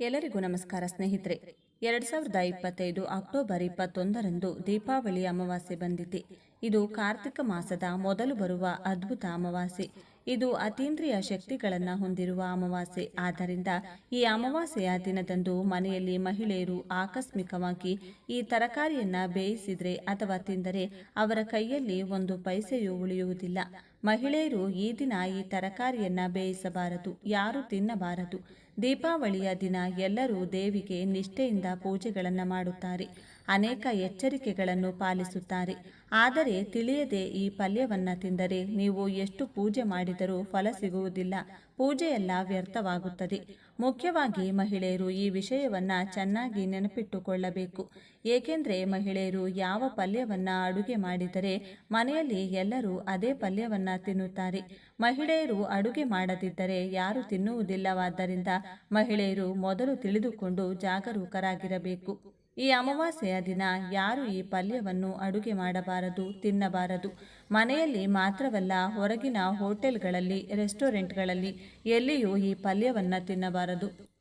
ಎಲ್ಲರಿಗೂ ನಮಸ್ಕಾರ ಸ್ನೇಹಿತರೆ. ಎರಡ್ ಸಾವಿರದ ಇಪ್ಪತ್ತೈದು ಅಕ್ಟೋಬರ್ ಇಪ್ಪತ್ತೊಂದರಂದು ದೀಪಾವಳಿ ಅಮಾವಾಸ್ಯೆ ಬಂದಿದೆ. ಇದು ಕಾರ್ತಿಕ ಮಾಸದ ಮೊದಲು ಬರುವ ಅದ್ಭುತ ಅಮಾವಾಸ್ಯೆ. ಇದು ಅತೀಂದ್ರಿಯ ಶಕ್ತಿಗಳನ್ನು ಹೊಂದಿರುವ ಅಮಾವಾಸ್ಯೆ. ಆದ್ದರಿಂದ ಈ ಅಮಾವಾಸ್ಯೆಯ ದಿನದಂದು ಮನೆಯಲ್ಲಿ ಮಹಿಳೆಯರು ಆಕಸ್ಮಿಕವಾಗಿ ಈ ತರಕಾರಿಯನ್ನು ಬೇಯಿಸಿದರೆ ಅಥವಾ ತಿಂದರೆ ಅವರ ಕೈಯಲ್ಲಿ ಒಂದು ಪೈಸೆಯೂ ಉಳಿಯುವುದಿಲ್ಲ. ಮಹಿಳೆಯರು ಈ ದಿನ ಈ ತರಕಾರಿಯನ್ನ ಬೇಯಿಸಬಾರದು, ಯಾರು ತಿನ್ನಬಾರದು. ದೀಪಾವಳಿಯ ದಿನ ಎಲ್ಲರೂ ದೇವಿಗೆ ನಿಷ್ಠೆಯಿಂದ ಪೂಜೆಗಳನ್ನು ಮಾಡುತ್ತಾರೆ. ಅನೇಕ ಎಚ್ಚರಿಕೆಗಳನ್ನು ಪಾಲಿಸುತ್ತಾರೆ. ಆದರೆ ತಿಳಿಯದೆ ಈ ಪಲ್ಯವನ್ನು ತಿಂದರೆ ನೀವು ಎಷ್ಟು ಪೂಜೆ ಮಾಡಿದರೂ ಫಲ ಸಿಗುವುದಿಲ್ಲ. ಪೂಜೆಯೆಲ್ಲ ವ್ಯರ್ಥವಾಗುತ್ತದೆ. ಮುಖ್ಯವಾಗಿ ಮಹಿಳೆಯರು ಈ ವಿಷಯವನ್ನು ಚೆನ್ನಾಗಿ ನೆನಪಿಟ್ಟುಕೊಳ್ಳಬೇಕು. ಏಕೆಂದರೆ ಮಹಿಳೆಯರು ಯಾವ ಪಲ್ಯವನ್ನು ಅಡುಗೆ ಮಾಡಿದರೆ ಮನೆಯಲ್ಲಿ ಎಲ್ಲರೂ ಅದೇ ಪಲ್ಯವನ್ನು ತಿನ್ನುತ್ತಾರೆ. ಮಹಿಳೆಯರು ಅಡುಗೆ ಮಾಡದಿದ್ದರೆ ಯಾರು ತಿನ್ನುವುದಿಲ್ಲವಾದ್ದರಿಂದ ಮಹಿಳೆಯರು ಮೊದಲು ತಿಳಿದುಕೊಂಡು ಜಾಗರೂಕರಾಗಿರಬೇಕು. ಈ ಅಮಾವಾಸ್ಯೆಯ ದಿನ ಯಾರು ಈ ಪಲ್ಯವನ್ನು ಅಡುಗೆ ಮಾಡಬಾರದು, ತಿನ್ನಬಾರದು. ಮನೆಯಲ್ಲಿ ಮಾತ್ರವಲ್ಲ, ಹೊರಗಿನ ಹೋಟೆಲ್ಗಳಲ್ಲಿ, ರೆಸ್ಟೋರೆಂಟ್ಗಳಲ್ಲಿ ಎಲ್ಲಿಯೂ ಈ ಪಲ್ಯವನ್ನು ತಿನ್ನಬಾರದು.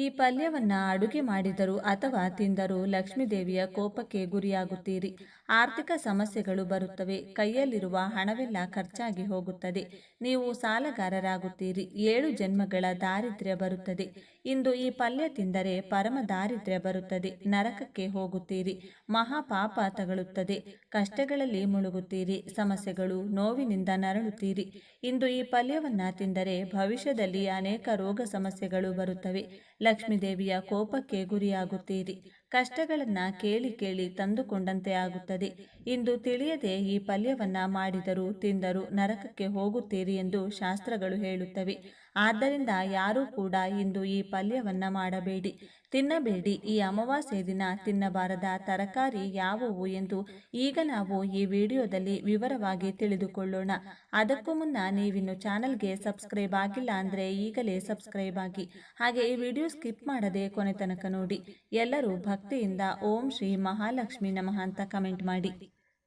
ಈ ಪಲ್ಯವನ್ನ ಅಡುಗೆ ಮಾಡಿದರು ಅಥವಾ ತಿಂದರು ಲಕ್ಷ್ಮೀದೇವಿಯ ಕೋಪಕ್ಕೆ ಗುರಿಯಾಗುತ್ತೀರಿ. ಆರ್ಥಿಕ ಸಮಸ್ಯೆಗಳು ಬರುತ್ತವೆ. ಕೈಯಲ್ಲಿರುವ ಹಣವೆಲ್ಲ ಖರ್ಚಾಗಿ ಹೋಗುತ್ತದೆ. ನೀವು ಸಾಲಗಾರರಾಗುತ್ತೀರಿ. ಏಳು ಜನ್ಮಗಳ ದಾರಿದ್ರ್ಯ ಬರುತ್ತದೆ. ಇಂದು ಈ ಪಲ್ಯ ತಿಂದರೆ ಪರಮ ದಾರಿದ್ರ್ಯ ಬರುತ್ತದೆ. ನರಕಕ್ಕೆ ಹೋಗುತ್ತೀರಿ. ಮಹಾಪಾಪ ತಗಲುತ್ತದೆ. ಕಷ್ಟಗಳಲ್ಲಿ ಮುಳುಗುತ್ತೀರಿ. ಸಮಸ್ಯೆಗಳು ನೋವಿನಿಂದ ನರಳುತ್ತೀರಿ. ಇಂದು ಈ ಪಲ್ಯವನ್ನ ತಿಂದರೆ ಭವಿಷ್ಯದಲ್ಲಿ ಅನೇಕ ರೋಗ ಸಮಸ್ಯೆಗಳು ಬರುತ್ತವೆ. ಲಕ್ಷ್ಮೀದೇವಿಯ ಕೋಪಕ್ಕೆ ಗುರಿಯಾಗುತ್ತೀರಿ. ಕಷ್ಟಗಳನ್ನ ಕೇಳಿ ಕೇಳಿ ತಂದುಕೊಂಡಂತೆ ಆಗುತ್ತದೆ. ಇಂದು ತಿಳಿಯದೆ ಈ ಪಲ್ಯವನ್ನ ಮಾಡಿದರೂ ತಿಂದರೂ ನರಕಕ್ಕೆ ಹೋಗುತ್ತೀರಿ ಎಂದು ಶಾಸ್ತ್ರಗಳು ಹೇಳುತ್ತವೆ. ಆದ್ದರಿಂದ ಯಾರೂ ಕೂಡ ಇಂದು ಈ ಪಲ್ಯವನ್ನ ಮಾಡಬೇಡಿ. ತಿನ್ನಬೇಡಿ. ಈ ಅಮಾವಾಸ್ಯೆ ದಿನ ತಿನ್ನಬಾರದ ತರಕಾರಿ ಯಾವುವು ಎಂದು ಈಗ ನಾವು ಈ ವಿಡಿಯೋದಲ್ಲಿ ವಿವರವಾಗಿ ತಿಳಿದುಕೊಳ್ಳೋಣ. ಅದಕ್ಕೂ ಮುನ್ನ ನೀವಿನ್ನು ಚಾನಲ್ಗೆ ಸಬ್ಸ್ಕ್ರೈಬ್ ಆಗಿಲ್ಲ ಅಂದರೆ ಈಗಲೇ ಸಬ್ಸ್ಕ್ರೈಬ್ ಆಗಿ. ಹಾಗೆ ಈ ವಿಡಿಯೋ ಸ್ಕಿಪ್ ಮಾಡದೆ ಕೊನೆ ತನಕ ನೋಡಿ. ಎಲ್ಲರೂ ಭಕ್ತಿಯಿಂದ ಓಂ ಶ್ರೀ ಮಹಾಲಕ್ಷ್ಮಿ ನಮಃ ಅಂತ ಕಮೆಂಟ್ ಮಾಡಿ.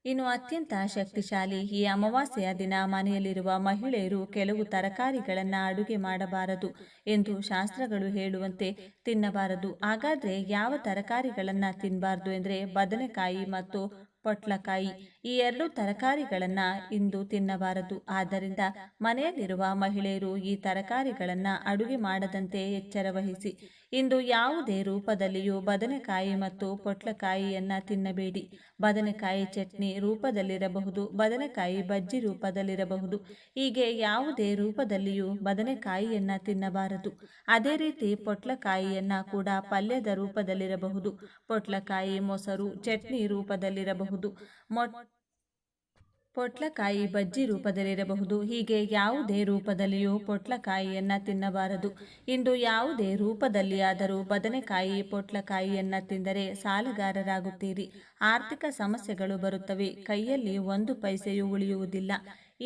ಇನ್ನು ಅತ್ಯಂತ ಶಕ್ತಿಶಾಲಿ ಈ ಅಮಾವಾಸ್ಯೆಯ ದಿನ ಮನೆಯಲ್ಲಿರುವ ಮಹಿಳೆಯರು ಕೆಲವು ತರಕಾರಿಗಳನ್ನು ಅಡುಗೆ ಮಾಡಬಾರದು ಎಂದು ಶಾಸ್ತ್ರಗಳು ಹೇಳುವಂತೆ ತಿನ್ನಬಾರದು. ಹಾಗಾದರೆ ಯಾವ ತರಕಾರಿಗಳನ್ನು ತಿನ್ನಬಾರದು ಎಂದರೆ ಬದನೆಕಾಯಿ ಮತ್ತು ಪೊಟ್ಲಕಾಯಿ ಈ ಎರಡು ತರಕಾರಿಗಳನ್ನು ಇಂದು ತಿನ್ನಬಾರದು. ಆದ್ದರಿಂದ ಮನೆಯಲ್ಲಿರುವ ಮಹಿಳೆಯರು ಈ ತರಕಾರಿಗಳನ್ನು ಅಡುಗೆ ಮಾಡದಂತೆ ಎಚ್ಚರ ವಹಿಸಿ. ಇಂದು ಯಾವುದೇ ರೂಪದಲ್ಲಿಯೂ ಬದನೆಕಾಯಿ ಮತ್ತು ಪೊಟ್ಲಕಾಯಿಯನ್ನು ತಿನ್ನಬೇಡಿ. ಬದನೆಕಾಯಿ ಚಟ್ನಿ ರೂಪದಲ್ಲಿರಬಹುದು, ಬದನೆಕಾಯಿ ಬಜ್ಜಿ ರೂಪದಲ್ಲಿರಬಹುದು. ಹೀಗೆ ಯಾವುದೇ ರೂಪದಲ್ಲಿಯೂ ಬದನೆಕಾಯಿಯನ್ನು ತಿನ್ನಬಾರದು. ಅದೇ ರೀತಿ ಪೊಟ್ಲಕಾಯಿಯನ್ನು ಕೂಡ ಪಲ್ಯದ ರೂಪದಲ್ಲಿರಬಹುದು. ಪೊಟ್ಲಕಾಯಿ, ಮೊಸರು, ಚಟ್ನಿ ರೂಪದಲ್ಲಿರಬಹುದು. ಮೊಟ್ ಪೊಟ್ಲಕಾಯಿ ಬಜ್ಜಿ ರೂಪದಲ್ಲಿರಬಹುದು. ಹೀಗೆ ಯಾವುದೇ ರೂಪದಲ್ಲಿಯೂ ಪೊಟ್ಲಕಾಯಿಯನ್ನು ತಿನ್ನಬಾರದು. ಇಂದು ಯಾವುದೇ ರೂಪದಲ್ಲಿ ಆದರೂ ಬದನೆಕಾಯಿ ಪೊಟ್ಲಕಾಯಿಯನ್ನ ತಿಂದರೆ ಸಾಲಗಾರರಾಗುತ್ತೀರಿ. ಆರ್ಥಿಕ ಸಮಸ್ಯೆಗಳು ಬರುತ್ತವೆ. ಕೈಯಲ್ಲಿ ಒಂದು ಪೈಸೆಯೂ ಉಳಿಯುವುದಿಲ್ಲ.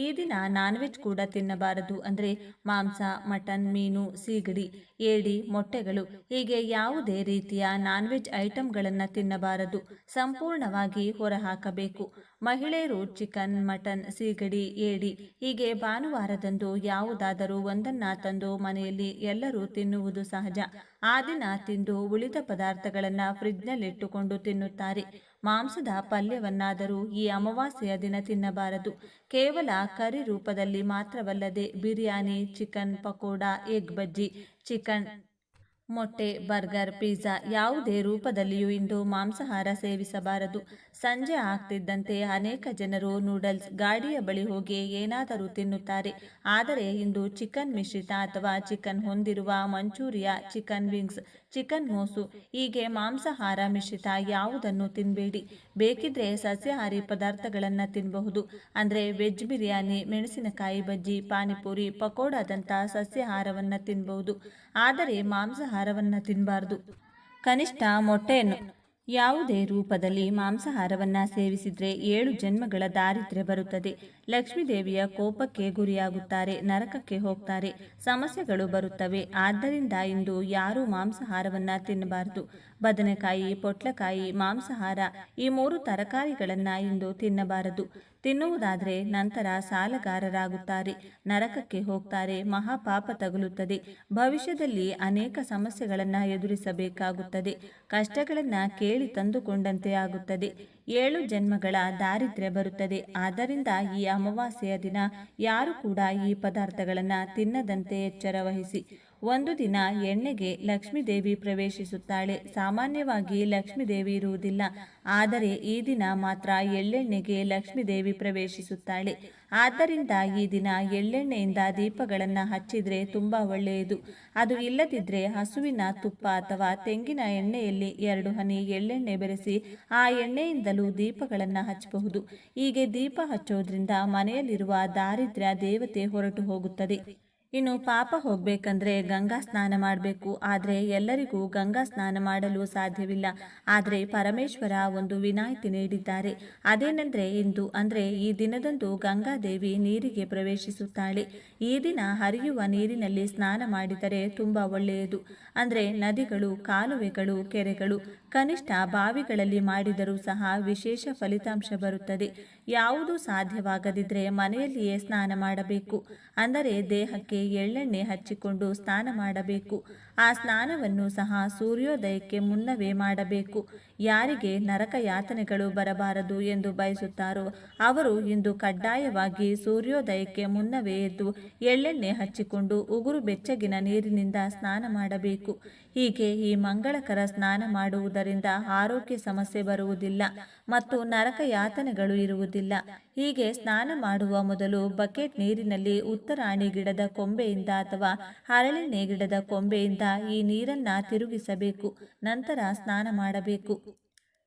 ಈ ದಿನ ನಾನ್ ವೆಜ್ ಕೂಡ ತಿನ್ನಬಾರದು. ಅಂದರೆ ಮಾಂಸ, ಮಟನ್, ಮೀನು, ಸೀಗಡಿ, ಏಡಿ, ಮೊಟ್ಟೆಗಳು ಹೀಗೆ ಯಾವುದೇ ರೀತಿಯ ನಾನ್ ವೆಜ್ ಐಟಂಗಳನ್ನು ತಿನ್ನಬಾರದು. ಸಂಪೂರ್ಣವಾಗಿ ಹೊರಹಾಕಬೇಕು. ಮಹಿಳೆಯರು ಚಿಕನ್ ಮಟನ್ ಸೀಗಡಿ, ಏಡಿ ಹೀಗೆ ಭಾನುವಾರದಂದು ಯಾವುದಾದರೂ ಒಂದನ್ನ ತಂದು ಮನೆಯಲ್ಲಿ ಎಲ್ಲರೂ ತಿನ್ನುವುದು ಸಹಜ. ಆ ದಿನ ತಿಂದು ಉಳಿದ ಪದಾರ್ಥಗಳನ್ನು ಫ್ರಿಜ್ನಲ್ಲಿಟ್ಟುಕೊಂಡು ತಿನ್ನುತ್ತಾರೆ. ಮಾಂಸದ ಪಲ್ಯವನ್ನಾದರೂ ಈ ಅಮಾವಾಸ್ಯೆಯ ದಿನ ತಿನ್ನಬಾರದು. ಕೇವಲ ಕರಿ ರೂಪದಲ್ಲಿ ಮಾತ್ರವಲ್ಲದೆ biryani, chicken pakoda, egg bajji, chicken ಮೊಟ್ಟೆ, ಬರ್ಗರ್, ಪಿಜ್ಜಾ ಯಾವುದೇ ರೂಪದಲ್ಲಿಯೂ ಇಂದು ಮಾಂಸಾಹಾರ ಸೇವಿಸಬಾರದು. ಸಂಜೆ ಆಗ್ತಿದ್ದಂತೆ ಅನೇಕ ಜನರು ನೂಡಲ್ಸ್ ಗಾಡಿಯ ಬಳಿ ಹೋಗಿ ಏನಾದರೂ ತಿನ್ನುತ್ತಾರೆ. ಆದರೆ ಇಂದು ಚಿಕನ್ ಮಿಶ್ರಿತ ಅಥವಾ ಚಿಕನ್ ಹೊಂದಿರುವ ಮಂಚೂರಿಯಾ ಚಿಕನ್ ವಿಂಗ್ಸ್, ಚಿಕನ್ ಮೋಸು, ಹೀಗೆ ಮಾಂಸಾಹಾರ ಮಿಶ್ರಿತ ಯಾವುದನ್ನು ತಿನ್ನಬೇಡಿ ಬೇಕಿದ್ರೆ ಸಸ್ಯಾಹಾರಿ ಪದಾರ್ಥಗಳನ್ನು ತಿನ್ನಬಹುದು ಅಂದರೆ ವೆಜ್ ಬಿರಿಯಾನಿ, ಮೆಣಸಿನಕಾಯಿ ಬಜ್ಜಿ, ಪಾನಿಪುರಿ, ಪಕೋಡಾದಂಥ ಸಸ್ಯಾಹಾರವನ್ನು ತಿನ್ನಬಹುದು ಆದರೆ ಮಾಂಸಾಹಾರವನ್ನು ತಿನ್ನಬಾರ್ದು ಕನಿಷ್ಠ ಮೊಟ್ಟೆಯನ್ನು ಯಾವುದೇ ರೂಪದಲ್ಲಿ ಮಾಂಸಾಹಾರವನ್ನು ಸೇವಿಸಿದರೆ ಏಳು ಜನ್ಮಗಳ ದಾರಿದ್ರ್ಯ ಬರುತ್ತದೆ. ಲಕ್ಷ್ಮೀದೇವಿಯ ಕೋಪಕ್ಕೆ ಗುರಿಯಾಗುತ್ತಾರೆ, ನರಕಕ್ಕೆ ಹೋಗ್ತಾರೆ, ಸಮಸ್ಯೆಗಳು ಬರುತ್ತವೆ. ಆದ್ದರಿಂದ ಇಂದು ಯಾರೂ ಮಾಂಸಾಹಾರವನ್ನು ತಿನ್ನಬಾರದು. ಬದನೆಕಾಯಿ, ಪೊಟ್ಲಕಾಯಿ, ಮಾಂಸಾಹಾರ ಈ ಮೂರು ತರಕಾರಿಗಳನ್ನು ಇಂದು ತಿನ್ನಬಾರದು. ತಿನ್ನುವುದಾದರೆ ನಂತರ ಸಾಲಗಾರರಾಗುತ್ತಾರೆ, ನರಕಕ್ಕೆ ಹೋಗ್ತಾರೆ, ಮಹಾಪಾಪ ತಗುಲುತ್ತದೆ. ಭವಿಷ್ಯದಲ್ಲಿ ಅನೇಕ ಸಮಸ್ಯೆಗಳನ್ನು ಎದುರಿಸಬೇಕಾಗುತ್ತದೆ. ಕಷ್ಟಗಳನ್ನು ಕೇಳಿ ತಂದುಕೊಂಡಂತೆ ಆಗುತ್ತದೆ. ಏಳು ಜನ್ಮಗಳ ದಾರಿದ್ರ್ಯ ಬರುತ್ತದೆ. ಆದ್ದರಿಂದ ಈ ಅಮಾವಾಸ್ಯೆಯ ದಿನ ಯಾರು ಕೂಡ ಈ ಪದಾರ್ಥಗಳನ್ನು ತಿನ್ನದಂತೆ ಎಚ್ಚರ ವಹಿಸಿ ಒಂದು ದಿನ ಎಣ್ಣೆಗೆ ಲಕ್ಷ್ಮೀದೇವಿ ಪ್ರವೇಶಿಸುತ್ತಾಳೆ. ಸಾಮಾನ್ಯವಾಗಿ ಲಕ್ಷ್ಮೀದೇವಿ ಇರುವುದಿಲ್ಲ. ಆದರೆ ಈ ದಿನ ಮಾತ್ರ ಎಳ್ಳೆಣ್ಣೆಗೆ ಲಕ್ಷ್ಮೀದೇವಿ ಪ್ರವೇಶಿಸುತ್ತಾಳೆ. ಆದ್ದರಿಂದ ಈ ದಿನ ಎಳ್ಳೆಣ್ಣೆಯಿಂದ ದೀಪಗಳನ್ನು ಹಚ್ಚಿದರೆ ತುಂಬ ಒಳ್ಳೆಯದು. ಅದು ಇಲ್ಲದಿದ್ದರೆ ಹಸುವಿನ ತುಪ್ಪ ಅಥವಾ ತೆಂಗಿನ ಎಣ್ಣೆಯಲ್ಲಿ ಎರಡು ಹನಿ ಎಳ್ಳೆಣ್ಣೆ ಬೆರೆಸಿ ಆ ಎಣ್ಣೆಯಿಂದಲೂ ದೀಪಗಳನ್ನು ಹಚ್ಚಬಹುದು. ಹೀಗೆ ದೀಪ ಹಚ್ಚೋದ್ರಿಂದ ಮನೆಯಲ್ಲಿರುವ ದಾರಿದ್ರ್ಯ ದೇವತೆ ಹೊರಟು ಹೋಗುತ್ತದೆ. ಇನ್ನು ಪಾಪ ಹೋಗ್ಬೇಕಂದ್ರೆ ಗಂಗಾ ಸ್ನಾನ ಮಾಡಬೇಕು. ಆದರೆ ಎಲ್ಲರಿಗೂ ಗಂಗಾ ಸ್ನಾನ ಮಾಡಲು ಸಾಧ್ಯವಿಲ್ಲ. ಆದರೆ ಪರಮೇಶ್ವರ ಒಂದು ವಿನಾಯಿತಿ ನೀಡಿದ್ದಾರೆ. ಅದೇನೆಂದರೆ ಇಂದು ಅಂದರೆ ಈ ದಿನದಂದು ಗಂಗಾದೇವಿ ನೀರಿಗೆ ಪ್ರವೇಶಿಸುತ್ತಾಳೆ. ಈ ದಿನ ಹರಿಯುವ ನೀರಿನಲ್ಲಿ ಸ್ನಾನ ಮಾಡಿದರೆ ತುಂಬ ಒಳ್ಳೆಯದು. ಅಂದರೆ ನದಿಗಳು, ಕಾಲುವೆಗಳು, ಕೆರೆಗಳು, ಕನಿಷ್ಠ ಬಾವಿಗಳಲ್ಲಿ ಮಾಡಿದರೂ ಸಹ ವಿಶೇಷ ಫಲಿತಾಂಶ ಬರುತ್ತದೆ. ಯಾವುದು ಸಾಧ್ಯವಾಗದಿದ್ದರೆ ಮನೆಯಲ್ಲಿಯೇ ಸ್ನಾನ ಮಾಡಬೇಕು. ಅಂದರೆ ದೇಹಕ್ಕೆ ಎಳ್ಳೆಣ್ಣೆ ಹಚ್ಚಿಕೊಂಡು ಸ್ನಾನ ಮಾಡಬೇಕು. ಆ ಸ್ನಾನವನ್ನು ಸಹ ಸೂರ್ಯೋದಯಕ್ಕೆ ಮುನ್ನವೇ ಮಾಡಬೇಕು. ಯಾರಿಗೆ ನರಕ ಯಾತನೆಗಳು ಬರಬಾರದು ಎಂದು ಬಯಸುತ್ತಾರೋ ಅವರು ಇಂದು ಕಡ್ಡಾಯವಾಗಿ ಸೂರ್ಯೋದಯಕ್ಕೆ ಮುನ್ನವೇ ಎದ್ದು ಎಳ್ಳೆಣ್ಣೆ ಹಚ್ಚಿಕೊಂಡು ಉಗುರು ಬೆಚ್ಚಗಿನ ನೀರಿನಿಂದ ಸ್ನಾನ ಮಾಡಬೇಕು. ಹೀಗೆ ಈ ಮಂಗಳಕರ ಸ್ನಾನ ಮಾಡುವುದರಿಂದ ಆರೋಗ್ಯ ಸಮಸ್ಯೆ ಬರುವುದಿಲ್ಲ ಮತ್ತು ನರಕ ಯಾತನೆಗಳು ಇರುವುದಿಲ್ಲ. ಹೀಗೆ ಸ್ನಾನ ಮಾಡುವ ಮೊದಲು ಬಕೆಟ್ ನೀರಿನಲ್ಲಿ ಉತ್ತರಾಣಿ ಗಿಡದ ಕೊಂಬೆಯಿಂದ ಅಥವಾ ಹರಳೆಣ್ಣೆ ಗಿಡದ ಕೊಂಬೆಯಿಂದ ಈ ನೀರನ್ನ ತಿರುಗಿಸಬೇಕು, ನಂತರ ಸ್ನಾನ ಮಾಡಬೇಕು.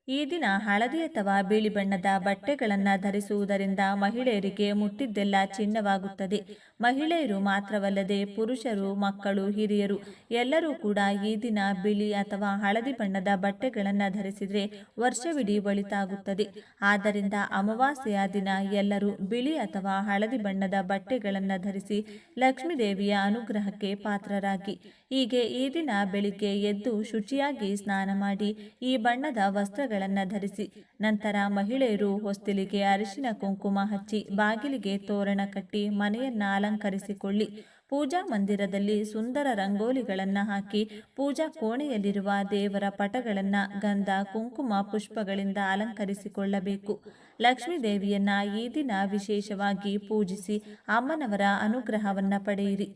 ಈ ದಿನ ಹಳದಿ ಅಥವಾ ಬಿಳಿ ಬಣ್ಣದ ಬಟ್ಟೆಗಳನ್ನು ಧರಿಸುವುದರಿಂದ ಮಹಿಳೆಯರಿಗೆ ಮುಟ್ಟಿದ್ದೆಲ್ಲ ಚಿನ್ನವಾಗುತ್ತದೆ. ಮಹಿಳೆಯರು ಮಾತ್ರವಲ್ಲದೆ ಪುರುಷರು, ಮಕ್ಕಳು, ಹಿರಿಯರು ಎಲ್ಲರೂ ಕೂಡ ಈ ದಿನ ಬಿಳಿ ಅಥವಾ ಹಳದಿ ಬಣ್ಣದ ಬಟ್ಟೆಗಳನ್ನು ಧರಿಸಿದರೆ ವರ್ಷವಿಡೀ ಒಳಿತಾಗುತ್ತದೆ. ಆದ್ದರಿಂದ ಅಮಾವಾಸ್ಯೆಯ ದಿನ ಎಲ್ಲರೂ ಬಿಳಿ ಅಥವಾ ಹಳದಿ ಬಣ್ಣದ ಬಟ್ಟೆಗಳನ್ನು ಧರಿಸಿ ಲಕ್ಷ್ಮೀದೇವಿಯ ಅನುಗ್ರಹಕ್ಕೆ ಪಾತ್ರರಾಗಿ. ಹೀಗೆ ಈ ದಿನ ಬೆಳಿಗ್ಗೆ ಎದ್ದು ಶುಚಿಯಾಗಿ ಸ್ನಾನ ಮಾಡಿ ಈ ಬಣ್ಣದ ವಸ್ತ್ರಗಳನ್ನು ಧರಿಸಿ, ನಂತರ ಮಹಿಳೆಯರು ಹೊಸ್ತಿಲಿಗೆ ಅರಿಶಿನ ಕುಂಕುಮ ಹಚ್ಚಿ ಬಾಗಿಲಿಗೆ ತೋರಣ ಕಟ್ಟಿ ಮನೆಯನ್ನು ಅಲಂಕರಿಸಿಕೊಳ್ಳಿ. ಪೂಜಾ ಮಂದಿರದಲ್ಲಿ ಸುಂದರ ರಂಗೋಲಿಗಳನ್ನು ಹಾಕಿ ಪೂಜಾ ಕೋಣೆಯಲ್ಲಿರುವ ದೇವರ ಪಟಗಳನ್ನು ಗಂಧ, ಕುಂಕುಮ ಪುಷ್ಪಗಳಿಂದ ಅಲಂಕರಿಸಿಕೊಳ್ಳಬೇಕು. ಲಕ್ಷ್ಮೀ ದೇವಿಯನ್ನ ಈ ದಿನ ವಿಶೇಷವಾಗಿ ಪೂಜಿಸಿ ಅಮ್ಮನವರ ಅನುಗ್ರಹವನ್ನು ಪಡೆಯಿರಿ.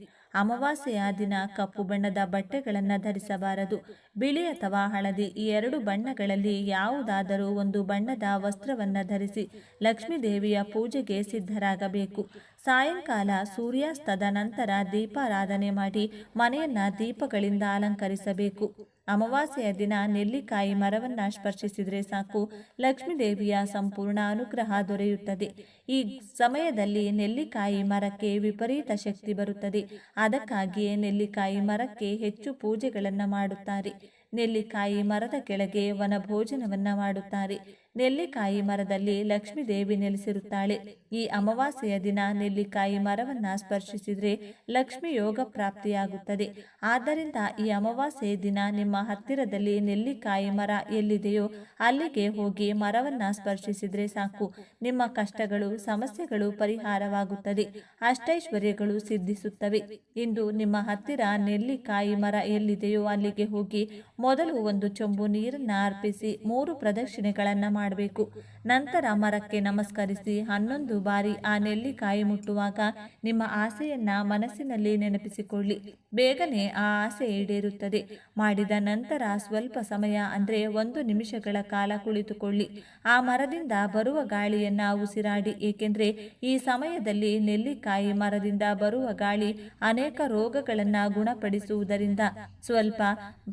ಅಮಾವಾಸ್ಯೆಯ ದಿನ ಕಪ್ಪು ಬಣ್ಣದ ಬಟ್ಟೆಗಳನ್ನು ಧರಿಸಬಾರದು. ಬಿಳಿ ಅಥವಾ ಹಳದಿ, ಈ ಎರಡು ಬಣ್ಣಗಳಲ್ಲಿ ಯಾವುದಾದರೂ ಒಂದು ಬಣ್ಣದ ವಸ್ತ್ರವನ್ನು ಧರಿಸಿ ಲಕ್ಷ್ಮೀ ದೇವಿಯ ಪೂಜೆಗೆ ಸಿದ್ಧರಾಗಬೇಕು. ಸಾಯಂಕಾಲ ಸೂರ್ಯಾಸ್ತದ ನಂತರ ದೀಪಾರಾಧನೆ ಮಾಡಿ ಮನೆಯನ್ನು ದೀಪಗಳಿಂದ ಅಲಂಕರಿಸಬೇಕು. ಅಮಾವಾಸ್ಯೆಯ ದಿನ ನೆಲ್ಲಿಕಾಯಿ ಮರವನ್ನ ಸ್ಪರ್ಶಿಸಿದರೆ ಸಾಕು. ಲಕ್ಷ್ಮೀ ದೇವಿಯ ಸಂಪೂರ್ಣ ಅನುಗ್ರಹ ದೊರೆಯುತ್ತದೆ. ಈ ಸಮಯದಲ್ಲಿ ನೆಲ್ಲಿಕಾಯಿ ಮರಕ್ಕೆ ವಿಪರೀತ ಶಕ್ತಿ ಬರುತ್ತದೆ. ಅದಕ್ಕಾಗಿಯೇ ನೆಲ್ಲಿಕಾಯಿ ಮರಕ್ಕೆ ಹೆಚ್ಚು ಪೂಜೆಗಳನ್ನು ಮಾಡುತ್ತಾರೆ. ನೆಲ್ಲಿಕಾಯಿ ಮರದ ಕೆಳಗೆ ವನಭೋಜನವನ್ನು ಮಾಡುತ್ತಾರೆ. ನೆಲ್ಲಿಕಾಯಿ ಮರದಲ್ಲಿ ಲಕ್ಷ್ಮೀದೇವಿ ನೆಲೆಸಿರುತ್ತಾಳೆ. ಈ ಅಮಾವಾಸ್ಯೆಯ ದಿನ ನೆಲ್ಲಿಕಾಯಿ ಮರವನ್ನ ಸ್ಪರ್ಶಿಸಿದರೆ ಲಕ್ಷ್ಮಿ ಯೋಗ ಪ್ರಾಪ್ತಿಯಾಗುತ್ತದೆ. ಆದ್ದರಿಂದ ಈ ಅಮಾವಾಸ್ಯೆಯ ದಿನ ನಿಮ್ಮ ಹತ್ತಿರದಲ್ಲಿ ನೆಲ್ಲಿಕಾಯಿ ಮರ ಎಲ್ಲಿದೆಯೋ ಅಲ್ಲಿಗೆ ಹೋಗಿ ಮರವನ್ನು ಸ್ಪರ್ಶಿಸಿದರೆ ಸಾಕು. ನಿಮ್ಮ ಕಷ್ಟಗಳು, ಸಮಸ್ಯೆಗಳು ಪರಿಹಾರವಾಗುತ್ತದೆ. ಅಷ್ಟೈಶ್ವರ್ಯಗಳು ಸಿದ್ಧಿಸುತ್ತವೆ. ಇಂದು ನಿಮ್ಮ ಹತ್ತಿರ ನೆಲ್ಲಿಕಾಯಿ ಮರ ಎಲ್ಲಿದೆಯೋ ಅಲ್ಲಿಗೆ ಹೋಗಿ ಮೊದಲು ಒಂದು ಚೊಂಬು ನೀರನ್ನ ಅರ್ಪಿಸಿ ಮೂರು ಪ್ರದಕ್ಷಿಣೆಗಳನ್ನು ಮಾಡಬೇಕು. ನಂತರ ಮರಕ್ಕೆ ನಮಸ್ಕರಿಸಿ ಹನ್ನೊಂದು ಬಾರಿ ಆ ನೆಲ್ಲಿಕಾಯಿ ಮುಟ್ಟುವಾಗ ನಿಮ್ಮ ಆಸೆಯನ್ನ ಮನಸ್ಸಿನಲ್ಲಿ ನೆನಪಿಸಿಕೊಳ್ಳಿ. ಬೇಗನೆ ಆ ಆಸೆ ಈಡೇರುತ್ತದೆ. ಮಾಡಿದ ನಂತರ ಸ್ವಲ್ಪ ಸಮಯ ಅಂದರೆ ಒಂದು ನಿಮಿಷಗಳ ಕಾಲ ಕುಳಿತುಕೊಳ್ಳಿ. ಆ ಮರದಿಂದ ಬರುವ ಗಾಳಿಯನ್ನ ಉಸಿರಾಡಿ. ಏಕೆಂದರೆ ಈ ಸಮಯದಲ್ಲಿ ನೆಲ್ಲಿಕಾಯಿ ಮರದಿಂದ ಬರುವ ಗಾಳಿ ಅನೇಕ ರೋಗಗಳನ್ನು ಗುಣಪಡಿಸುವುದರಿಂದ ಸ್ವಲ್ಪ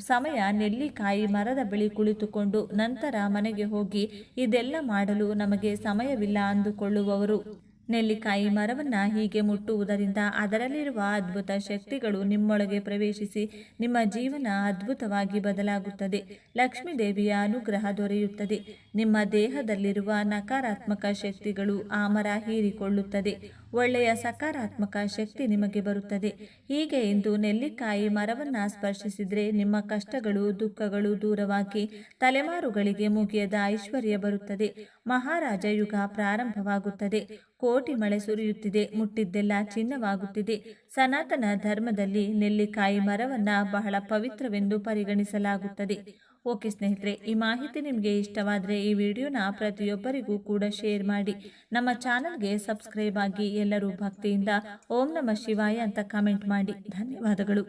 ಸಮಯ ನೆಲ್ಲಿಕಾಯಿ ಮರದ ಬಳಿ ಕುಳಿತುಕೊಂಡು ನಂತರ ಮನೆಗೆ ಹೋಗಿ, ಇದೆಲ್ಲ ಮಾಡಲು ನಮಗೆ ಸಮಯವಿಲ್ಲ ಅಂದುಕೊಳ್ಳುವವರು. ನೆಲ್ಲಿಕಾಯಿ ಮರವನ್ನು ಹೀಗೆ ಮುಟ್ಟುವುದರಿಂದ ಅದರಲ್ಲಿರುವ ಅದ್ಭುತ ಶಕ್ತಿಗಳು ನಿಮ್ಮೊಳಗೆ ಪ್ರವೇಶಿಸಿ ನಿಮ್ಮ ಜೀವನ ಅದ್ಭುತವಾಗಿ ಬದಲಾಗುತ್ತದೆ. ಲಕ್ಷ್ಮೀ ದೇವಿಯ ಅನುಗ್ರಹ ದೊರೆಯುತ್ತದೆ. ನಿಮ್ಮ ದೇಹದಲ್ಲಿರುವ ನಕಾರಾತ್ಮಕ ಶಕ್ತಿಗಳು ಆ ಮರ ಹೀರಿಕೊಳ್ಳುತ್ತದೆ. ಒಳ್ಳೆಯ ಸಕಾರಾತ್ಮಕ ಶಕ್ತಿ ನಿಮಗೆ ಬರುತ್ತದೆ. ಹೀಗೆ ಇಂದು ನೆಲ್ಲಿಕಾಯಿ ಮರವನ್ನು ಸ್ಪರ್ಶಿಸಿದರೆ ನಿಮ್ಮ ಕಷ್ಟಗಳು, ದುಃಖಗಳು ದೂರವಾಗಿ ತಲೆಮಾರುಗಳಿಗೆ ಮುಗಿಯದ ಐಶ್ವರ್ಯ ಬರುತ್ತದೆ. ಮಹಾರಾಜ ಯುಗ ಪ್ರಾರಂಭವಾಗುತ್ತದೆ. ಕೋಟಿ ಮಳೆ ಸುರಿಯುತ್ತಿದೆ, ಮುಟ್ಟಿದ್ದೆಲ್ಲ ಚಿನ್ನವಾಗುತ್ತಿದೆ. ಸನಾತನ ಧರ್ಮದಲ್ಲಿ ನೆಲ್ಲಿಕಾಯಿ ಮರವನ್ನ ಬಹಳ ಪವಿತ್ರವೆಂದು ಪರಿಗಣಿಸಲಾಗುತ್ತದೆ. ಓಕೆ ಸ್ನೇಹಿತರೆ, ಈ ಮಾಹಿತಿ ನಿಮಗೆ ಇಷ್ಟವಾದರೆ ಈ ವಿಡಿಯೋನ ಪ್ರತಿಯೊಬ್ಬರಿಗೂ ಕೂಡ ಶೇರ್ ಮಾಡಿ. ನಮ್ಮ ಚಾನಲ್ಗೆ ಸಬ್ಸ್ಕ್ರೈಬ್ ಆಗಿ ಎಲ್ಲರೂ ಭಕ್ತಿಯಿಂದ ಓಂ ನಮ ಶಿವಾಯ ಅಂತ ಕಮೆಂಟ್ ಮಾಡಿ. ಧನ್ಯವಾದಗಳು.